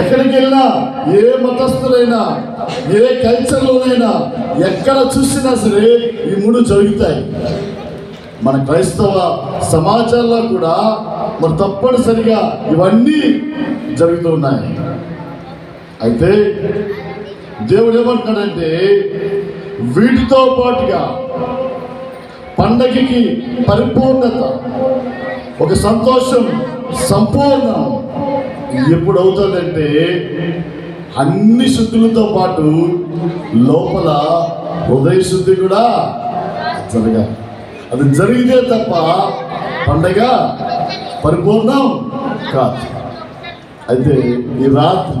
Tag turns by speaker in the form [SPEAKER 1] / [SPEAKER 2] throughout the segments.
[SPEAKER 1] ఎక్కడికి వెళ్ళినా ఏ మతస్థులైనా ఏ కల్చర్లోనైనా ఎక్కడ చూసినా సరే ఈ మూడు జరుగుతాయి. మన క్రైస్తవ సమాజాల్లో కూడా మరి తప్పనిసరిగా ఇవన్నీ జరుగుతూ ఉన్నాయి. అయితే దేవుడు ఏమంటున్నాడంటే వీటితో పాటుగా పండగకి పరిపూర్ణత ఒక సంతోషం సంపూర్ణం ఎప్పుడు అవుతుందంటే అన్ని శుద్ధులతో పాటు లోపల హృదయ శుద్ధి కూడా జరగా అది జరిగితే తప్ప పండగ పరిపూర్ణం కాదు. అయితే ఈ రాత్రి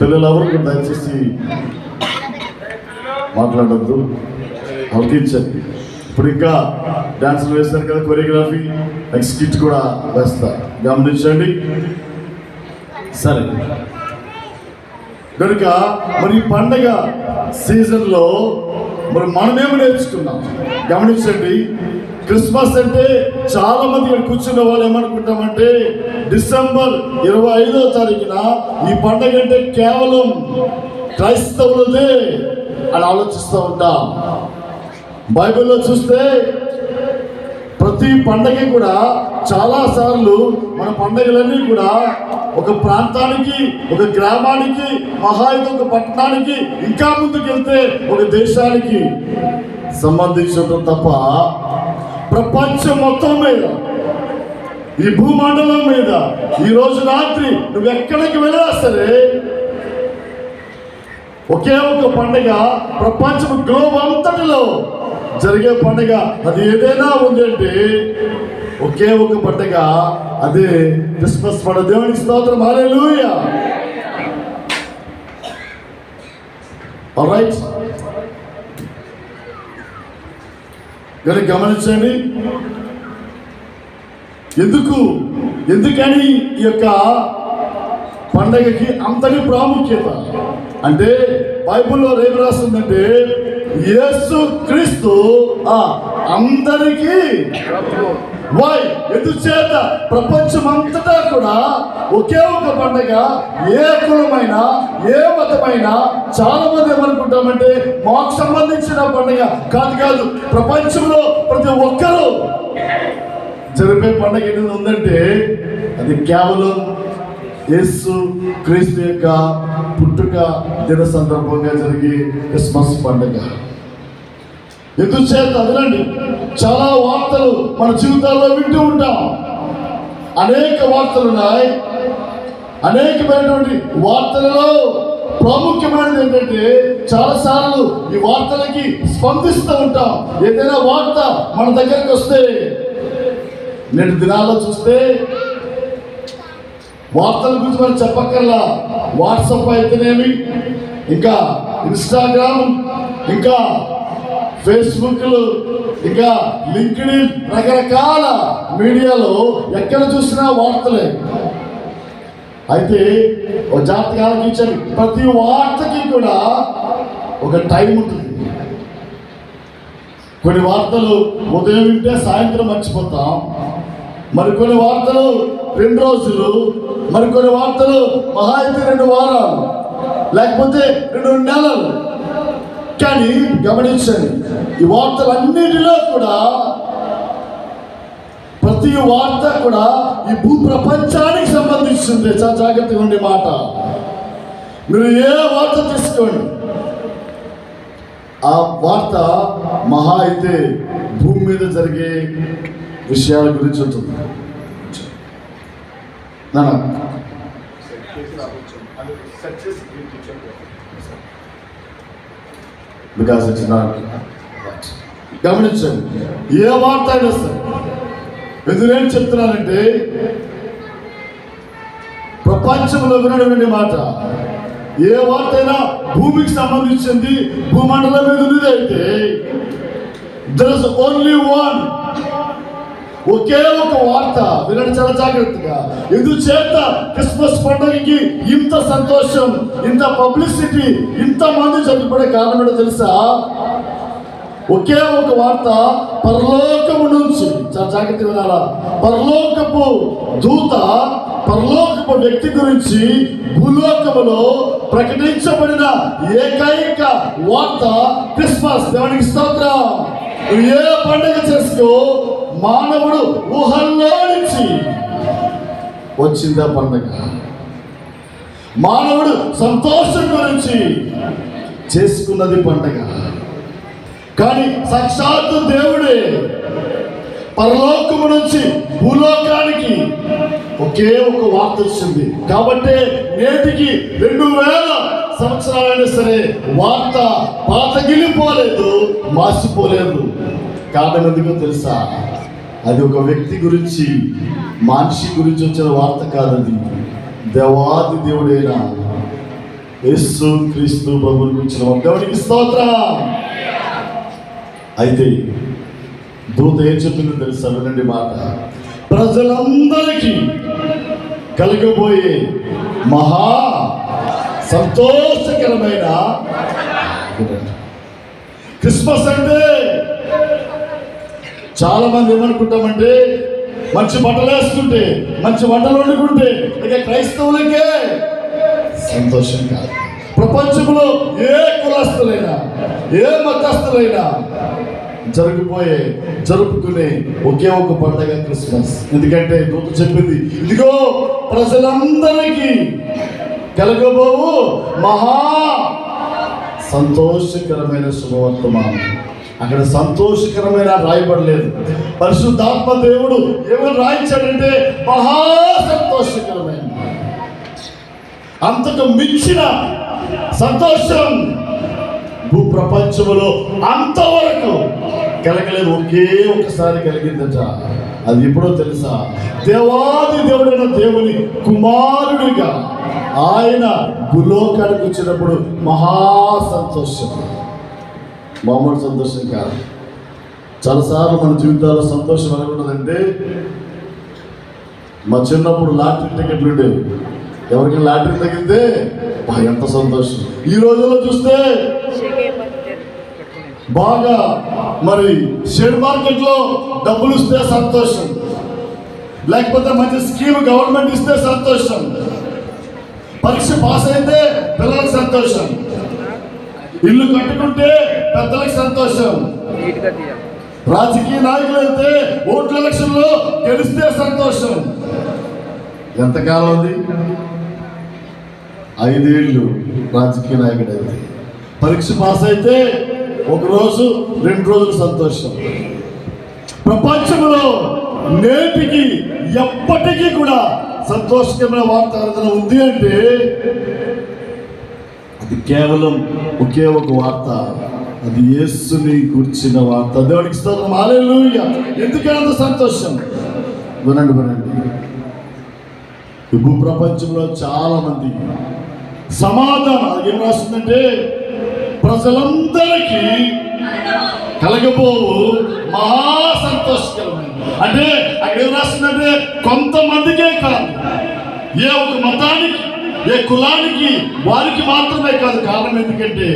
[SPEAKER 1] పిల్లలు ఎవరు కూడా దయచేసి మాట్లాడద్దు? అవగించండి ఇప్పుడు ఇంకా డాన్సులు వేస్తారు కదా కొరియోగ్రఫీ. నెక్స్ట్ స్కిట్ కూడా వేస్తారు గమనించండి. సరే. కనుక మరి ఈ పండగ సీజన్లో మరి మనమేమి నేర్చుకున్నాం? గమనించండి. క్రిస్మస్ అంటే చాలా మంది ఇక్కడ కూర్చున్న వాళ్ళు ఏమనుకుంటామంటే డిసెంబర్ ఇరవై ఐదో తారీఖున ఈ పండగ అంటే కేవలం క్రైస్తవులదే అని ఆలోచిస్తూ ఉంటాం. బైబిల్లో చూస్తే ప్రతి పండగ కూడా చాలా సార్లు మన పండగలన్నీ కూడా ఒక ప్రాంతానికి ఒక గ్రామానికి మహాయుధ ఒక పట్టణానికి ఇంకా ముందుకెళ్తే ఒక దేశానికి సంబంధించడం తప్ప ప్రపంచం మొత్తం మీద ఈ భూమండలం మీద ఈ రోజు రాత్రి నువ్వు ఎక్కడికి వెళ్ళినా సరే ఒకే ఒక పండుగ ప్రపంచం గ్లోబ్ అంతటిలో జరిగే పండుగ అది ఏదైనా ఉందంటే ఒకే ఒక పండుగ అదే క్రిస్మస్ పండుగ. దేవునికి స్తోత్రం. హల్లెలూయా. రైట్ కానీ గమనించండి ఎందుకు ఎందుకని ఈ యొక్క పండగకి అంతటి ప్రాముఖ్యత? అంటే బైబిల్లో రేపు రాస్తుందంటే యేసు క్రీస్తు ఆ అందరికీ వై ఎందుచేత ప్రపంచం అంతటా కూడా ఒకే ఒక పండగ ఏ కులమైన ఏ మతమైన చాలా మంది ఏమనుకుంటామంటే మాకు సంబంధించిన పండుగ కాదు కాదు. ప్రపంచంలో ప్రతి ఒక్కరూ జరిపే పండగ ఏది ఉందంటే అది కేవలం యేసు క్రీస్తు యొక్క పుట్టుక దిన సందర్భంగా జరిగే క్రిస్మస్ పండుగ. ఎందుచేత అదనండి చాలా వార్తలు మన జీవితాల్లో వింటూ ఉంటాం. అనేక వార్తలు ఉన్నాయి. అనేకమైనటువంటి వార్తలలో ప్రాముఖ్యమైనది ఏంటంటే చాలాసార్లు ఈ వార్తలకి స్పందిస్తూ ఉంటాం. ఏదైనా వార్త మన దగ్గరికి వస్తే నేటి దినాల్లో చూస్తే వార్తల గురించి మనం చెప్పక్కర్లా. వాట్సాప్ అయితేనేమి ఇంకా ఇన్స్టాగ్రామ్ ఇంకా ఫేస్బుక్లు ఇంకా లింక్డ్ రకరకాల మీడియాలో ఎక్కడ చూసినా వార్తలే. అయితే ఒక జాగ్రత్తగా ఆలోచించండి ప్రతి వార్తకి కూడా ఒక టైం ఉంటుంది. కొన్ని వార్తలు ఉదయం వింటే సాయంత్రం మర్చిపోతాం. మరికొన్ని వార్తలు రెండు రోజులు మరికొన్ని వార్తలు మహా అయితే రెండు వారాలు లేకపోతే రెండు నెలలు. కానీ గమనించండి. ఈ వార్తలన్నిటిలో కూడా ప్రతి వార్త కూడా ఈ భూ ప్రపంచానికి సంబంధించింది. చాలా జాగ్రత్తగా ఉండే మాట. మీరు ఏ వార్త తీసుకోండి. ఆ వార్త మహా అయితే భూమి మీద జరిగే విషయాల గురించి ఉంటుంది నాన్న బికాస్ ఇట్స్ నాట్ గమనించండి. ఏ వార్త అయినా సరే ఎదురేం చెప్తున్నానంటే ప్రపంచంలో వినడం మాట. ఏ వార్త అయినా భూమికి సంబంధించింది భూమండలం మీద ఉన్నదైతే దర్ ఇస్ ఓన్లీ వన్ ఒకే ఒక వార్త వినండి చాలా జాగ్రత్తగా. ఎందుచేత క్రిస్మస్ పండుగకి ఇంత సంతోషం ఇంత పబ్లిసిటీ ఇంత మంది చదువుకునే కారణం తెలుసా? ఒకే ఒక వార్త పరలోకము నుంచి చాలా జాగ్రత్త వినాలా. పరలోకపు దూత పరలోకపు వ్యక్తి గురించి భూలోకములో ప్రకటించబడిన ఏకైక వార్త క్రిస్మస్. దేవునికి స్తోత్రం. ఏ పండుగ చేసుకో మానవుడు ఊహల్లో నుంచి వచ్చిందా పండగ? మానవుడు సంతోషం గురించి చేసుకున్నది పండగ. కానీ సాక్షాత్తు దేవుడే పరలోకము నుంచి భూలోకానికి ఒకే ఒక వార్త వచ్చింది కాబట్టి నేటికి రెండు వేల సంవత్సరాలైనా సరే వార్త పాతగిలిపోలేదు మాసిపోలేదు. కారణం ఎందుకో తెలుసా? అది ఒక వ్యక్తి గురించి మనిషి గురించి వచ్చిన వార్త కాదది దేవాది దేవుడైన యేసు క్రీస్తు ప్రభుని గురించిన వార్త. దేవునికి స్తోత్రం! అయితే దూత ఏం చెప్పిందో తెలుసా? వినండి మాట. ప్రజలందరికీ కలగబోయే మహా సంతోషకరమైన క్రిస్మస్ అంటే చాలా మంది ఏమనుకుంటామంటే మంచి బట్టలు వేసుకుంటే మంచి వంటలు వండుకుంటే ఇక క్రైస్తవులకే సంతోషం కాదు. ప్రపంచంలో ఏ కులస్తులైనా ఏ మతస్థులైనా జరిగిపోయే జరుపుకునే ఒకే ఒక పండగ క్రిస్మస్. ఎందుకంటే దూత చెప్పింది ఇదిగో ప్రజలందరికీ కలగబోవు మహా సంతోషకరమైన శుభవర్తమానం. అక్కడ సంతోషకరమైన రాయబడలేదు. పరిశుద్ధాత్మ దేవుడు ఏమని రాయించాడంటే మహా సంతోషకరమైన అంతకు మించిన సంతోషం భూప్రపంచములో అంతవరకు కలగలేదు. ఒకే ఒకసారి కలిగిందట. అది ఎప్పుడో తెలుసా? దేవాది దేవుడైన దేవుని కుమారుడిగా ఆయన భూలోకానికి వచ్చినప్పుడు మహా సంతోషం. మామూలు సంతోషం కాదు. చాలాసార్లు మన జీవితాల్లో సంతోషం ఎలా మా చిన్నప్పుడు లాటరీ టికెట్లు ఉండేవి. ఎవరికి లాటరీ తగిలితే ఎంత సంతోషం. ఈ రోజుల్లో చూస్తే బాగా మరి షేర్ మార్కెట్లో డబ్బులు ఇస్తే సంతోషం. లేకపోతే మంచి స్కీమ్ గవర్నమెంట్ ఇస్తే సంతోషం. పరీక్ష పాస్ అయితే పిల్లలకు సంతోషం. ఇల్లు కట్టుకుంటే పెద్దలకు సంతోషం. రాజకీయ నాయకులు అయితే ఓట్ల ఎలక్షన్లో గెలిస్తే సంతోషం. ఎంతకాలం ఉంది? ఐదేళ్ళు రాజకీయ నాయకుడు అయితే పరీక్ష పాస్ అయితే ఒక రోజు రెండు రోజులు సంతోషం. ప్రపంచంలో నేటికి ఎప్పటికీ కూడా సంతోషకరమైన వార్తార్థన ఉంది అంటే కేవలం ఒకే ఒక వార్త. అది యేసుని కూర్చిన వార్త. దేవుడికి స్తోత్రం. ఆలయ ఎందుకంటే అంత సంతోషం? వినండి వినండి. ఈ ప్రపంచంలో చాలా మంది సమాధానం ఏం రాస్తుందంటే ప్రజలందరికీ కలగబోవు మహా సంతోషకరమైన అంటే అక్కడ ఏం రాస్తుందంటే కొంతమందికే కాదు. ఏ ఒక మతానికి ఏ కులానికి వారికి మాత్రమే కాదు కారణం ఎందుకంటే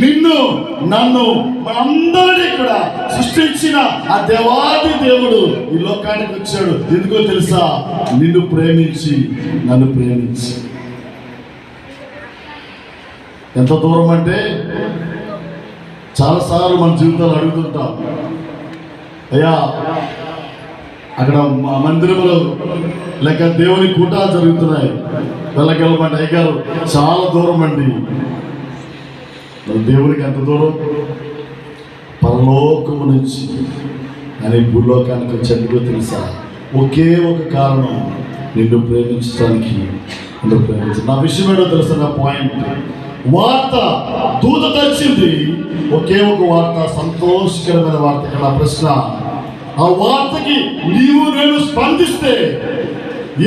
[SPEAKER 1] నిన్ను నన్ను మనందరినీ కూడా సృష్టించిన ఆ దేవాది దేవుడు ఈ లోకానికి వచ్చాడు. ఎందుకో తెలుసా? నిన్ను ప్రేమించి నన్ను ప్రేమించి. ఎంత దూరం అంటే చాలాసార్లు మన జీవితాలు అడుగుతుంటాం. అయ్యా అక్కడ మా మందిరంలో లేక దేవుని కూటాలు జరుగుతున్నాయి. వెళ్ళగలమండి అయ్యగారు చాలా దూరం అండి. దేవునికి ఎంత దూరం? పరలోకము నుంచి. అని భూలోకానికి వచ్చేందుకు తెలుసా? ఒకే ఒక కారణం నిన్ను ప్రేమించడానికి నిన్ను ప్రేమించ నా విషయం ఏంటో తెలుసా? నా పాయింట్ వార్త దూత తెచ్చింది. ఒకే ఒక వార్త సంతోషకరమైన వార్త. ఇక్కడ నా ప్రశ్న ఆ వార్తకి నీవు నేను స్పందిస్తే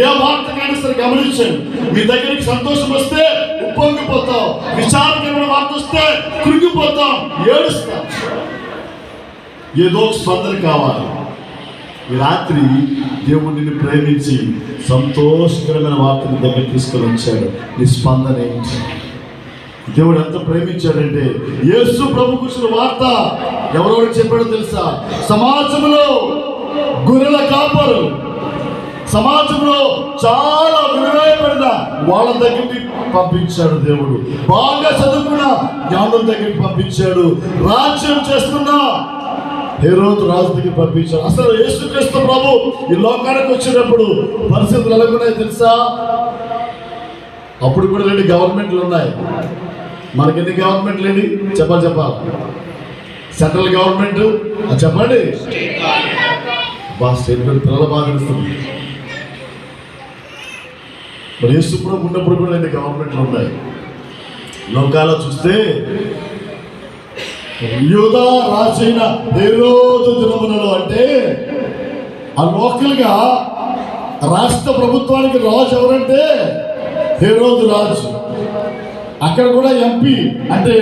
[SPEAKER 1] ఏ వార్తకైనా సరే గమనించండి. మీ దగ్గరికి సంతోషం వస్తే ఉప్పొంగిపోతాం. విచారకరమైన వార్త వస్తే కృంగిపోతాం. ఏడుస్తాం. ఏదో స్పందన కావాలి. ఈ రాత్రి దేవుడు నిన్ను ప్రేమించి సంతోషకరమైన వార్తని దగ్గర తీసుకొని వచ్చాడు. నీ స్పందన ఏంటి? దేవుడు ఎంత ప్రేమించాడంటే యేసు ప్రభు కూర్చున్న వార్త ఎవరెవరు చెప్పాడో తెలుసా? సమాజంలో గొర్రెల కాపరు. సమాజంలో చాలా విలువైన వాళ్ళ దగ్గరికి పంపించాడు దేవుడు. బాగా చదువుకున్న జ్ఞానం దగ్గరికి పంపించాడు. రాజ్యం చేస్తున్న హేరోదు రాజు దగ్గరికి పంపించాడు. అసలు యేసుక్రీస్తు ప్రభు ఈ లోకానికి వచ్చినప్పుడు పరిస్థితులు ఎలా ఉన్నాయో తెలుసా? అప్పుడు కూడా రెండు గవర్నమెంట్లు ఉన్నాయి. మనకి ఎన్ని గవర్నమెంట్లు ఏంటి చెప్పాలి. చెప్పాలి సెంట్రల్ గవర్నమెంట్ చెప్పండి. బా స్టేట్ గవర్నమెంట్ పిల్లలు బాగా తెలుస్తుంది మరి యేసుప్రభు ఉన్నప్పుడు కూడా రెండు గవర్నమెంట్లు ఉన్నాయి. లోకాల్లో చూస్తే యూదా రాజైన హేరోదు దినములలో అంటే ఆ లోకల్గా రాష్ట్ర ప్రభుత్వానికి రాజు ఎవరంటే హేరోదు రాజు. అక్కడ కూడా ఎంపీ అంటే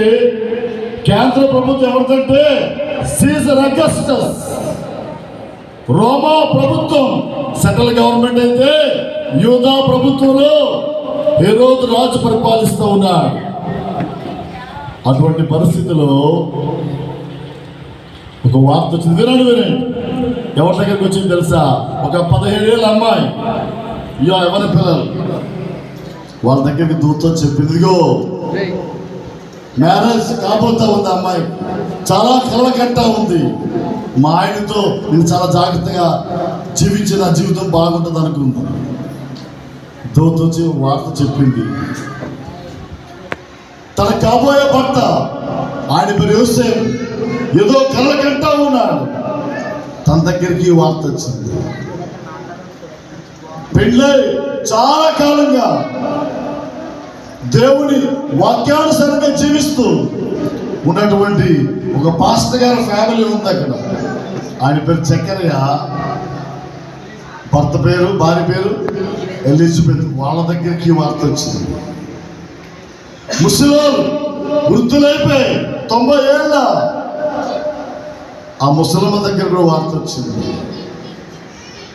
[SPEAKER 1] కేంద్ర ప్రభుత్వం ఎవరిదంటే సీజర్ అగస్టస్. రోమా ప్రభుత్వం సెంట్రల్ గవర్నమెంట్ అయితే యూదా ప్రభుత్వంలో రోజు రాజు పరిపాలిస్తూ ఉన్నాడు. అటువంటి పరిస్థితిలో ఒక వార్త వచ్చింది. వినండి వినండి. ఎవరి దగ్గరికి వచ్చింది తెలుసా? ఒక పదిహేడేళ్ళ అమ్మాయి. ఇయో ఎవరి పిల్లలు? వాళ్ళ దగ్గరికి దూతో చెప్పింది ఇదిగో మ్యారేజ్ కాబోతా ఉంది అమ్మాయి. చాలా కలవకట్టా ఉంది. మా ఆయనతో నేను చాలా జాగ్రత్తగా జీవించిన జీవితం బాగుంటుంది అనుకుంది. దూత వచ్చి వార్త చెప్పింది. తన కాబోయే భర్త ఆయన పేరు యోసేపు. ఏదో కళ్ళకంటా ఉన్నాడు. తన దగ్గరికి వార్త వచ్చింది. పెళ్ళై చాలా కాలంగా దేవుని వాక్యానుసారంగా జీవిస్తూ ఉన్నటువంటి ఒక పాస్టర్ గారి ఫ్యామిలీ ఉంది అక్కడ. ఆయన పేరు చక్కెరయ్య. భర్త పేరు భార్య పేరు ఎలిజబెత్. వాళ్ళ దగ్గరికి వార్త వచ్చింది. ముసలోళ్ళు వృద్ధులైపోయి తొంభై ఏళ్ళ. ఆ ముసలమ్మ దగ్గర కూడా వార్త వచ్చింది.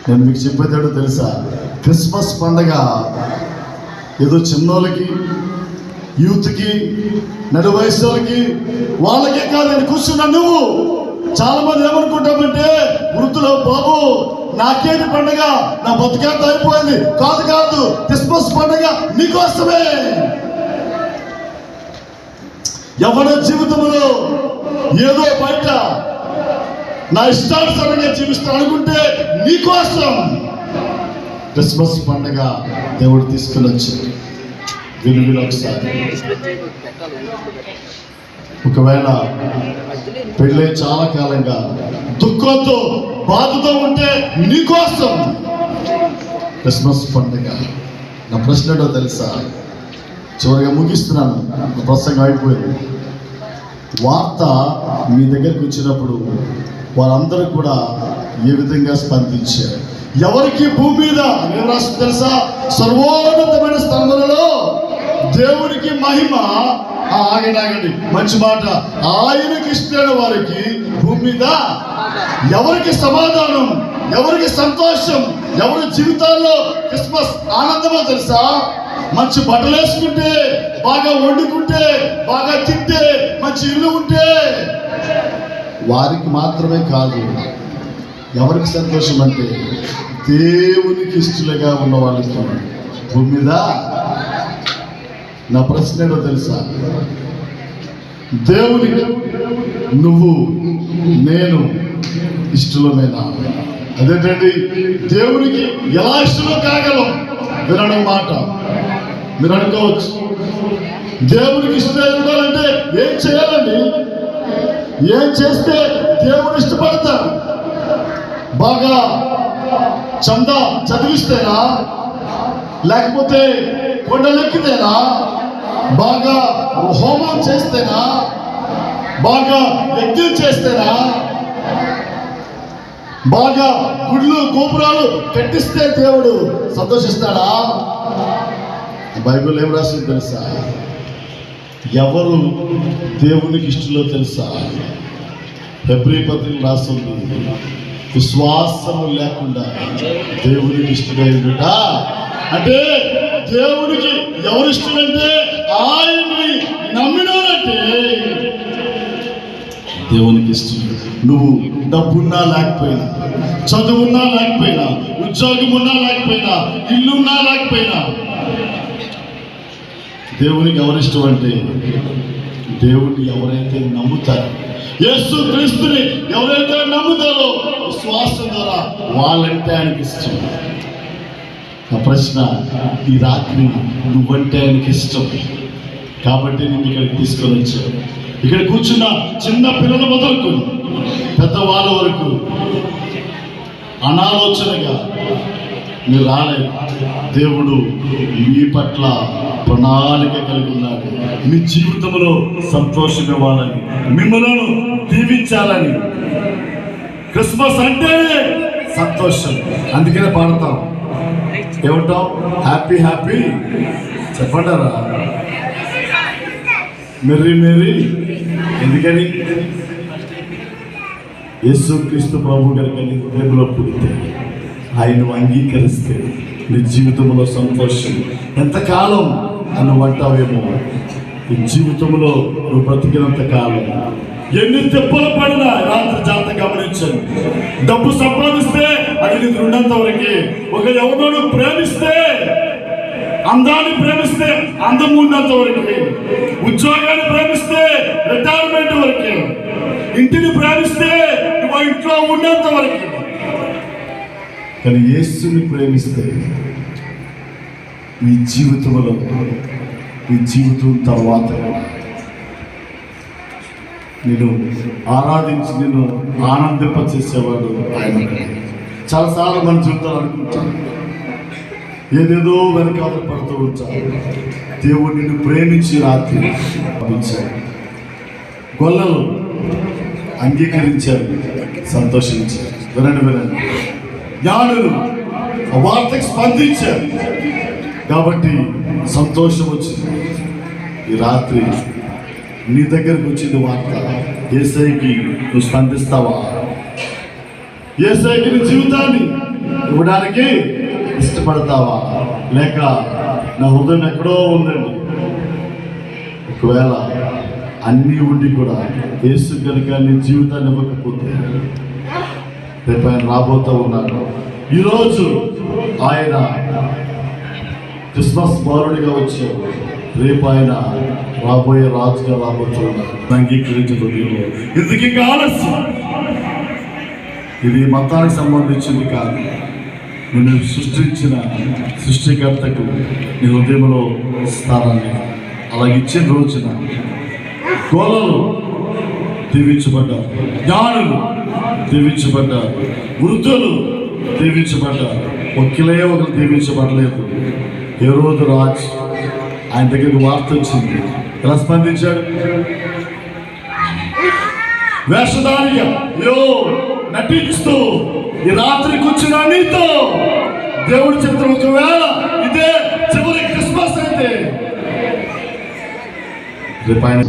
[SPEAKER 1] నేను మీకు చెప్పేదేటో తెలుసా? క్రిస్మస్ పండగ ఏదో చిన్నోళ్ళకి యూత్కి నడు వయసు వాళ్ళకి వాళ్ళకే కాదు నేను కూర్చున్నా నువ్వు. చాలా మంది ఏమనుకుంటామంటే వృద్ధులు బాబు నాకేంటి పండగ? నా బతుకేంత అయిపోయింది. కాదు కాదు క్రిస్మస్ పండగ నీకోసమే. ఎవరి జీవితంలో ఏదో బయట నా ఇష్టానుసారంగా జీవిస్తా అనుకుంటే నీకోసం. క్రిస్మస్ పండగ దేవుడు తీసుకుని వచ్చాడు విను ఒకసారి. ఒకవేళ పెళ్ళై చాలా కాలంగా దుఃఖంతో బాధతో ఉంటే నీకోసం క్రిస్మస్ పండగ. నా ప్రశ్న ఏంటో తెలుసా? చివరిగా ముగిస్తున్నాను. ప్రసంగం అయిపోయింది. వార్త మీ దగ్గరికి వచ్చినప్పుడు వారందరూ కూడా ఏ విధంగా స్పందించారు? ఎవరికి భూమి మీద ఏం రాస్తుంది తెలుసా? సర్వోన్నతమైన స్థలములలో దేవునికి మహిమ. ఆ, ఆగండి ఆగండి. మంచి మాట. ఆయనకి ఇష్టమైన వారికి భూమి మీద ఎవరికి సమాధానం ఎవరికి సంతోషం ఎవరి జీవితాల్లో క్రిస్మస్ ఆనందమో తెలుసా? మంచి బట్టలు వేసుకుంటే బాగా వండుకుంటే బాగా తింటే మంచి ఇల్లు ఉంటే వారికి మాత్రమే కాదు ఎవరికి సంతోషం అంటే దేవునికి ఇష్టలుగా ఉన్న వాళ్ళకి భూమి మీద నా ప్రశ్న ఏదో తెలుసా? దేవునికి నువ్వు నేను ఇష్టలమేనా? అదేంటండి? దేవునికి ఎలా ఇష్టమో కాగలం. వినడం మాట. మీరు అనుకోవచ్చు. దేవునికి ఇష్టం ఉండాలంటే ఏం చేయాలండి? ఏం చేస్తే దేవుడు ఇష్టపడతారు బాగా చందా చదివిస్తేనా? లేకపోతే కొండలెక్కితేనా? బాగా హోమం చేస్తేనా? బాగా యజ్ఞం చేస్తేనా? బాగా గుడ్లు గోపురాలు కట్టిస్తే దేవుడు సంతోషిస్తాడా? బైబిల్ ఏం రాసింది తెలుసా? ఎవరు దేవునికి ఇష్టలో తెలుసా? ఎబ్రి పత్రిక రాస్తుంది విశ్వాసము లేకుండా దేవునికి ఇష్టమై ఉండుట అంటే దేవునికి ఎవరు ఇష్టమంటే ఆయన్ని నమ్మినారంటే దేవునికి ఇష్టం. నువ్వు డబ్బున్నా లేకపోయినా చదువున్నా లేకపోయినా ఉద్యోగం ఉన్నా లేకపోయినా ఇల్లున్నా లేకపోయినా దేవునికి ఎవరిష్టం అంటే దేవుడిని ఎవరైతే నమ్ముతారో యేసు క్రీస్తుని ఎవరైతే నమ్ముతారో శ్వాస ద్వారా వాళ్ళంటే ఆయనకి ఇష్టం నా ప్రశ్న ఈ రాత్రి నువ్వంటే ఆయనకి ఇష్టం కాబట్టి నేను ఇక్కడికి తీసుకొని వచ్చాను. ఇక్కడ కూర్చున్న చిన్న పిల్లల మొదలుకు పెద్దవాళ్ళ వరకు అనాలోచనగా మీరు రాలేదు. దేవుడు మీ పట్ల ప్రణాళిక కలిగి ఉన్నాడు. మీ జీవితంలో సంతోషం ఇవ్వాలని మిమ్మల్ని దీవించాలని క్రిస్మస్ అంటే సంతోషం. అందుకనే పాడతాం. ఏమంటాం హ్యాపీ హ్యాపీ. చెప్పంటారా? Merry merry. ఎందుకని? యేసు క్రీస్తు ప్రభు గారికి హృదయంలో పుడితే ఆయన అంగీకరిస్తే నీ జీవితంలో సంతోషం. ఎంతకాలం నన్ను అంటావేమో? జీవితంలో నువ్వు బ్రతికినంత కాలం. ఎన్ని దెబ్బలు పడినా రాత్రి జాత గమనించండి డబ్బు సంపాదిస్తే అది నీకు ఉన్నంత వరకే. ఒక ఎవరినోడు ప్రేమిస్తే అందాన్ని ప్రేమిస్తే అందం ఉన్నంత వరకే. ఉద్యోగాన్ని ప్రేమిస్తే రిటైర్మెంట్ వరకే. ఇంటిని ప్రేమిస్తే నువ్వు ఇంట్లో ఉన్నంత వరకే. కానీ యేసుని ప్రేమిస్తే ఈ జీవితంలో ఈ జీవితం తర్వాత నేను ఆరాధించి నేను ఆనందింపచేసేవాడు ఆయన. చాలాసార్లు మన జీవితాలు అనుకుంటాం. ఏదేదో వెనకాల పడుతూ ఉంటాను దేవుడు నిన్ను ప్రేమించి రాత్రి పంపించాడు గొల్లలు అంగీకరించారు సంతోషించారు. వినండి వినండి. జ్ఞానులు వార్తకు స్పందించారు. కాబట్టి సంతోషం వచ్చింది. ఈ రాత్రి నీ దగ్గరకు వచ్చింది వార్త ఏసైకి నువ్వు స్పందిస్తావా? ఏసైకి నీ జీవితాన్ని ఇవ్వడానికి ఇష్టపడతావా? లేక నా హృదయం ఎక్కడో ఉందండి. ఒకవేళ అన్నీ ఉండి కూడా ఏసు కనుక నీ జీవితాన్ని ఇవ్వకపోతే రేపు ఆయన రాబోతూ ఉన్నాడు. ఈరోజు ఆయన క్రిస్మస్ బాలుడిగా వచ్చి రేపు ఆయన రాబోయే రాజుగా రాబోతున్నారు అంగీకరించబడి ఎందుకు ఇంకా ఆలస్యం? ఇది మతానికి సంబంధించింది కాదు. నిన్ను సృష్టించిన సృష్టికర్తకు నీ హృదయంలో స్థానాన్ని అలాగే ఇచ్చిన రోజున కోలలు దీవించబడ్డారు. జ్ఞానులు దీవించబడ్డారు. వృద్ధులు దీవించబడ్డారు. ఒక్కలే ఒకరు దీవించబడలేదు. ఏ రోజు రాజ్ ఆయన దగ్గరికి వార్త వచ్చింది. ఎలా స్పందించాడు? వేషధారిగా యో నటిస్తూ ఈ రాత్రి కూర్చున్న నీతో దేవుడి చిత్రం ఒకవేళ ఇదే చివరి క్రిస్మస్ అయితే. రేపు ఆయన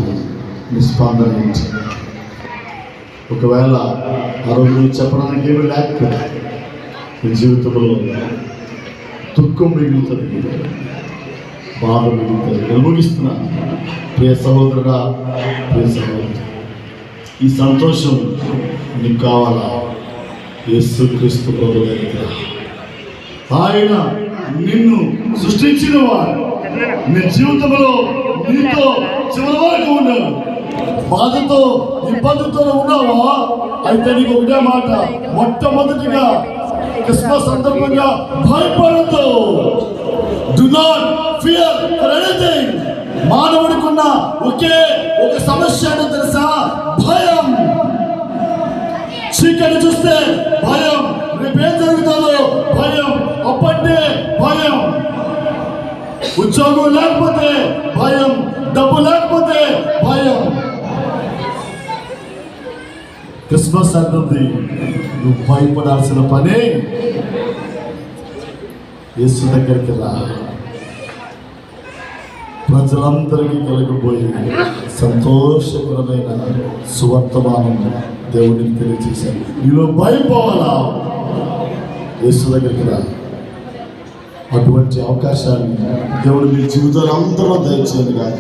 [SPEAKER 1] నిస్పందన ఒకవేళ ఆ రోజు చెప్పడానికి ఏమి లేకపోతే జీవితంలో దుఃఖం మిగులుతుంది. బాధ మిగులుతుంది. నేను ముగిస్తున్నా ప్రియ సహోదరుడా ప్రియ సహోదరు ఈ సంతోషం నీకు కావాలా? యేసు క్రీస్తు ప్రభు ఆయన నిన్ను సృష్టించిన వాడు నీ జీవితంలో నీతో చివరి వరకు ఉన్నాడు బాధతో ఇబ్బందితో ఉన్నావా? అయితే నీకు ఒకటే మాట మొట్టమొదటిగా క్రిస్మస్ సందర్భంగా భయపడద్దు. Do not fear for anything మానవుడికున్న ఒకే ఒక సమస్య అని తెలుసా? భయం. చీకటి చూస్తే భయం. రేపేం జరుగుతుందో భయం. అప్పంటే భయం. ఉద్యోగం లేకపోతే భయం. డబ్బు లేకపోతే భయం. క్రిస్మస్ అంటుంది. నువ్వు భయపడాల్సిన పని యేసు దగ్గరికి రా. ప్రజలందరికీ కలగబోయే సంతోషకరమైన సువర్తమానం దేవుడికి తెలియజేశాను. నీలో భయపోవాలా? యేసు దగ్గరికి రా. అటువంటి అవకాశాన్ని దేవుడు మీ జీవితాలు అందరూ దయచేయను కాక